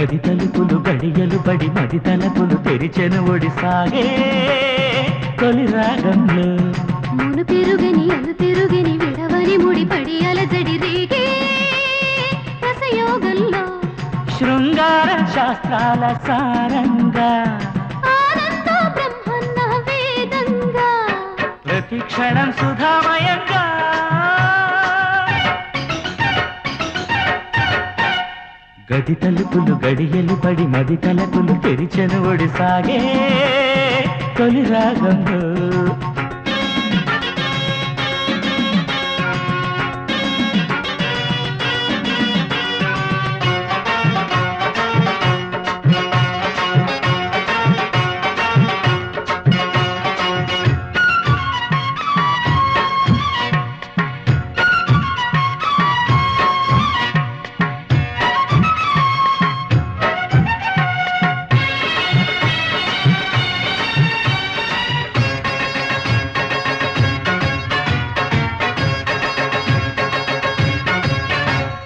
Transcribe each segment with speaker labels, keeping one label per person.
Speaker 1: గది తలుపులు గడియలు పడి మది తలుపులు తెరిచెను ఒడి సాగే తొలి రాగంలో
Speaker 2: మును పెరుగని అను పెరుగని విడవని ముడిపడి అలజడి రేగే. రసయోగంలో
Speaker 1: శృంగార శాస్త్రాల సారంగా.
Speaker 2: ఆనంద బ్రహ్మన్న వేదంగా.
Speaker 1: ప్రతి క్షణం సుధామయంగా గది తలుపులు గడియలు పడి మది తలుపులు తెరిచెను ఒడిసాగే తొలి రాగంలో.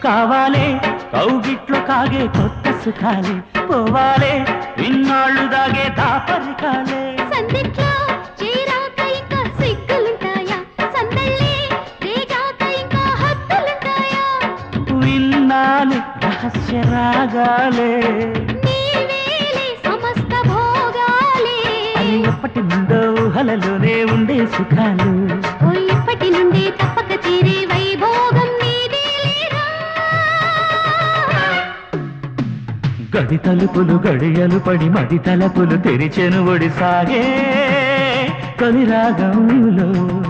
Speaker 1: కావాలే కౌగిట్లు కాగే కొత్త సుఖాలే పోవాలే ఇన్నాళ్ళు దాగే దాపరికాలే.
Speaker 2: సందిట్లో చేరాక ఇంకా సిగ్గులుంటాయా? సందళ్ళే రేగాక ఇంకా హద్దులుంటాయా?
Speaker 1: విన్నాలు రహస్య రాగాలే.
Speaker 2: నీవేలే సమస్త భోగాలే.
Speaker 1: అవి ఎప్పటి నుండో ఊహలలోనే ఉండే సుఖాలు.
Speaker 2: ఓ ఇప్పటి నుండే తప్పక
Speaker 1: గడి తలుపులు గడియలు పడి మది తలుపులు తెరిచెను ఒడిసాగే. తొలి రాగంలో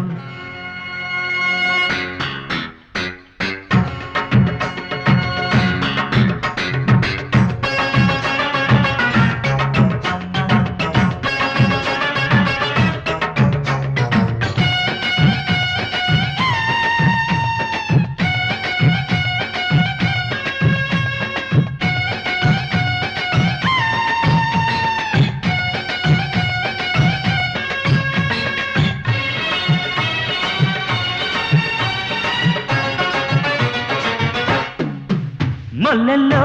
Speaker 1: మొల్లెల్లో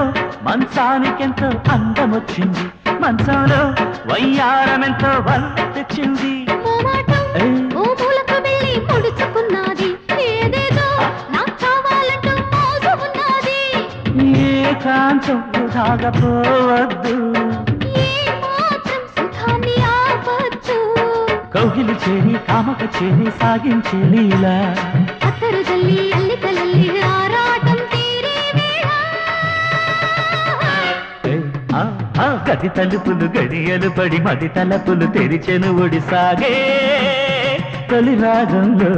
Speaker 1: మంచానికెంతో అందమొచ్చింది. మంచంలో వయ్యారమెంతో వల్ల తెచ్చింది
Speaker 2: సుఖాన్ని ఆపచ్చు
Speaker 1: కౌగిలి చేరి కామక చేరి సాగించే లీలా.
Speaker 2: అత్తరుదల్లి అల్లికలల్లి
Speaker 1: గది తలుపులు గడియలు పడి మది తలుపులు తెరిచెను ఒడి సాగే తొలి రాగంలో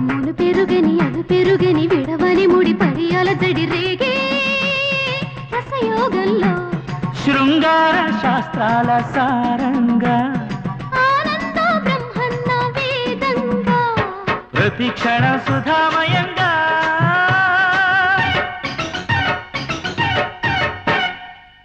Speaker 2: మును పెరుగని అను పెరుగని విడవని ముడి పడి అలజడి రేగే. రసయోగంలో
Speaker 1: శృంగార శాస్త్రాల సారంగా.
Speaker 2: ఆనంద బ్రహ్మన్న వేదంగా.
Speaker 1: ప్రతి క్షణ సుధామయంగా.